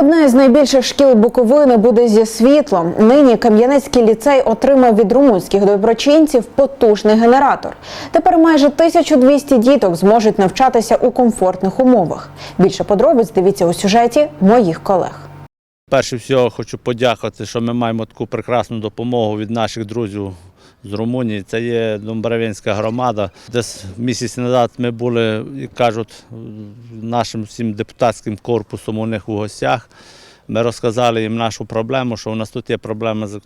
Одна із найбільших шкіл Буковини буде зі світлом. Нині Кам'янецький ліцей отримав від румунських доброчинців потужний генератор. Тепер майже 1200 діток зможуть навчатися у комфортних умовах. Більше подробиць дивіться у сюжеті моїх колег. Перше всього хочу подякувати, що ми маємо таку прекрасну допомогу від наших друзів з Румунії. Це є Домбровинська громада. Десь місяць назад ми були, як кажуть, нашим всім депутатським корпусом у них у гостях. Ми розказали їм нашу проблему, що у нас тут є проблема з.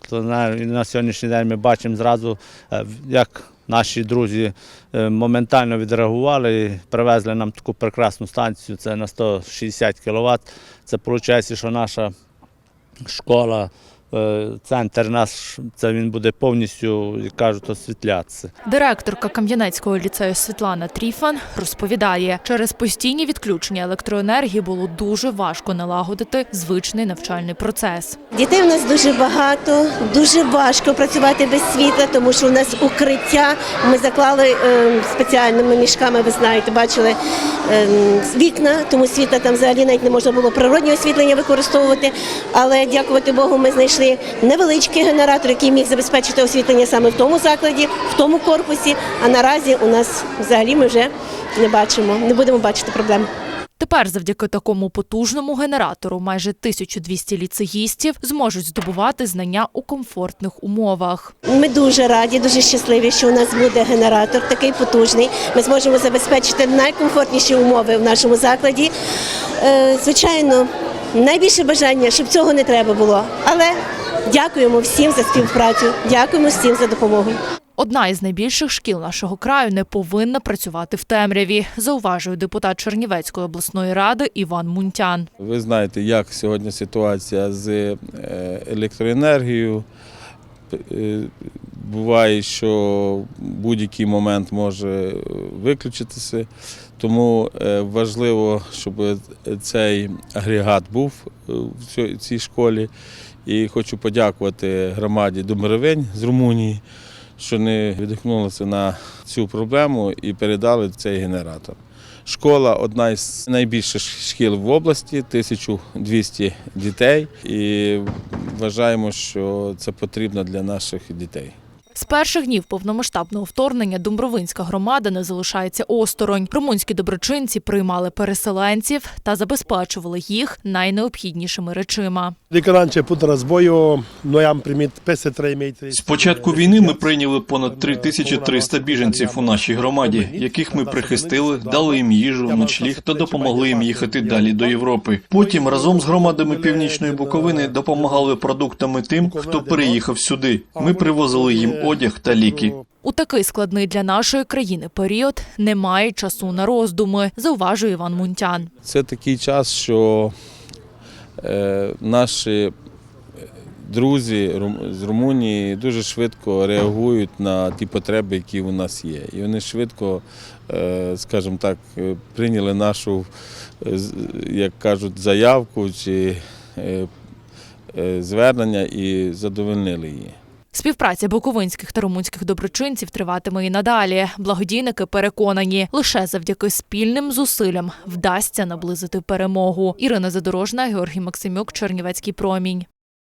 І на сьогоднішній день ми бачимо зразу, е, як наші друзі е, моментально відреагували і привезли нам таку прекрасну станцію. Це на 160 кВт. Це виходить, що наша школа, е, центр наш, це він буде повністю, як кажуть, освітлятися. Директорка Кам'янецького ліцею Світлана Тріфан розповідає, через постійні відключення електроенергії було дуже важко налагодити звичний навчальний процес. Дітей у нас дуже багато, дуже важко працювати без світла, тому що у нас укриття. Ми заклали е, спеціальними мішками, ви знаєте, бачили вікна, тому світла там взагалі навіть не можна було природнє освітлення використовувати. Але дякувати Богу, ми знайшли невеличкий генератор, який міг забезпечити освітлення саме в тому закладі, в тому корпусі. А наразі у нас взагалі ми вже не бачимо, не будемо бачити проблем. Тепер, завдяки такому потужному генератору, майже 1200 ліцеїстів зможуть здобувати знання у комфортних умовах. Ми дуже раді, дуже щасливі, що у нас буде генератор такий потужний. Ми зможемо забезпечити найкомфортніші умови в нашому закладі. Е, Звичайно, найбільше бажання, щоб цього не треба було. Але дякуємо всім за співпрацю, дякуємо всім за допомогу. Одна із найбільших шкіл нашого краю не повинна працювати в темряві, зауважує депутат Чернівецької обласної ради Іван Мунтян. Ви знаєте, як сьогодні ситуація з е, електроенергією. Е, Буває, що будь-який момент може виключитися, тому е, важливо, щоб цей агрегат був в цій школі. І хочу подякувати громаді Домировень з Румунії, що не відгукнулися на цю проблему і передали цей генератор. Школа одна із найбільших шкіл в області, 1200 дітей, і вважаємо, що це потрібно для наших дітей. З перших днів повномасштабного вторгнення Домбровинська громада не залишається осторонь. Румунські доброчинці приймали переселенців та забезпечували їх найнеобхіднішими речима. Adică la început războiul, noi am primit peste 3 metri. З початку війни ми прийняли понад 3300 біженців у нашій громаді, яких ми прихистили, дали їм їжу, ночліг та допомогли їм їхати далі до Європи. Потім разом з громадами Північної Буковини допомагали продуктами тим, хто переїхав сюди. Ми привозили їм одяг та ліки. У такий складний для нашої країни період немає часу на роздуми, зауважує Іван Мунтян. Це такий час, що е, наші друзі з Румунії дуже швидко реагують на ті потреби, які у нас є. І вони швидко, е, скажімо так, е, прийняли нашу, з- як кажуть, заявку чи звернення і задовольнили її. Співпраця буковинських та румунських доброчинців триватиме і надалі. Благодійники переконані, лише завдяки спільним зусиллям вдасться наблизити перемогу. Ірина Задорожна, Георгій Максимюк, Чернівецький промінь.